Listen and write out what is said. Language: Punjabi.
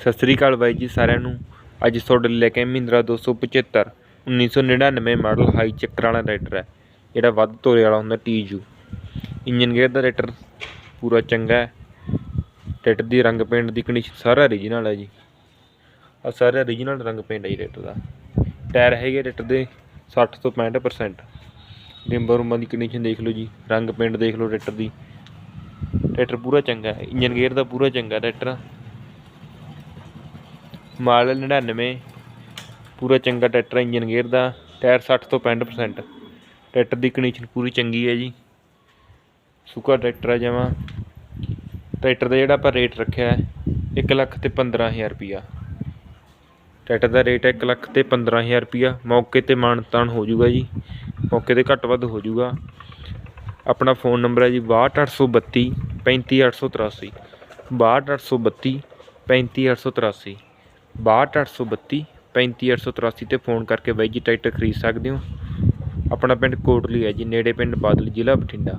ਸਤਿ ਸ੍ਰੀ ਅਕਾਲ ਬਾਈ ਜੀ ਸਾਰਿਆਂ ਨੂੰ। ਅੱਜ ਤੁਹਾਡੇ ਲਈ ਲੈ ਕੇ ਆਏ ਮਹਿੰਦਰਾ 275 1999 ਮਾਡਲ ਹਾਈ ਚੱਕਰ ਵਾਲਾ ਟਰੈਕਟਰ ਹੈ, ਜਿਹੜਾ ਵੱਧ ਤੋਰੇ ਵਾਲਾ ਹੁੰਦਾ ਟੀਯੂ ਇੰਜਨ ਗੇਅਰ ਦਾ ਟਰੈਕਟਰ ਪੂਰਾ ਚੰਗਾ ਹੈ। ਟਰੈਕਟਰ ਦੀ ਰੰਗ ਪੇਂਟ ਦੀ ਕੰਡੀਸ਼ਨ ਸਾਰਾ ਓਰੀਜਨਲ ਹੈ ਜੀ। ਆ ਸਾਰਾ ਓਰੀਜਨਲ ਰੰਗ ਪੇਂਟ ਹੈ ਜੀ ਟਰੈਕਟਰ ਦਾ। ਟਾਇਰ ਹੈਗੇ ਟਰੈਕਟਰ ਦੇ 60 ਤੋਂ 65% ਰਿੰਬਾਂ ਰੂੰਬਾਂ ਦੀ ਕੰਡੀਸ਼ਨ ਦੇਖ ਲਓ ਜੀ, ਰੰਗ ਪੇਂਟ ਦੇਖ ਲਓ ਟਰੈਕਟਰ ਦੀ। ਟਰੈਕਟਰ ਪੂਰਾ ਚੰਗਾ ਹੈ ਇੰਜਨ ਗੇਅਰ ਦਾ ਪੂਰਾ ਚੰਗਾ ਟਰੈਕਟਰ ਮਾਡਲ 99 ਪੂਰਾ ਚੰਗਾ ਟਰੈਕਟਰ ਇੰਜਨ ਗੇਅਰ ਦਾ, ਟਾਇਰ 60 ਤੋਂ 65% ਟਰੈਕਟਰ ਦੀ ਕੰਡੀਸ਼ਨ ਪੂਰੀ ਚੰਗੀ ਹੈ ਜੀ। ਸੁੱਕਾ ਟਰੈਕਟਰ ਹੈ ਜਮਾਂ। ਟਰੈਕਟਰ ਦਾ ਜਿਹੜਾ ਆਪਾਂ ਰੇਟ ਰੱਖਿਆ ਹੈ 1 ਲੱਖ ਤੇ 15000 ਰੁਪਿਆ ਟਰੈਕਟਰ ਦਾ ਰੇਟ ਹੈ 1 ਲੱਖ ਤੇ 15000 ਰੁਪਿਆ ਮੌਕੇ ਤੇ ਮਾਨਤਾਨ ਹੋ ਜਾਊਗਾ ਜੀ। ਮੌਕੇ ਤੇ ਘੱਟ ਵੱਧ ਹੋ ਜਾਊਗਾ। ਆਪਣਾ ਫੋਨ ਨੰਬਰ ਹੈ ਜੀ 62832 35883 62832 35883 62832 35883 ਤੇ ਫੋਨ ਕਰਕੇ ਬਾਈ ਜੀ ਟਰੈਕਟਰ ਖਰੀਦ ਸਕਦੇ ਹੋ। ਆਪਣਾ ਪਿੰਡ ਕੋਟਲੀ ਹੈ ਜੀ, ਨੇੜੇ ਪਿੰਡ ਬਾਦਲ ਜ਼ਿਲ੍ਹਾ ਬਠਿੰਡਾ।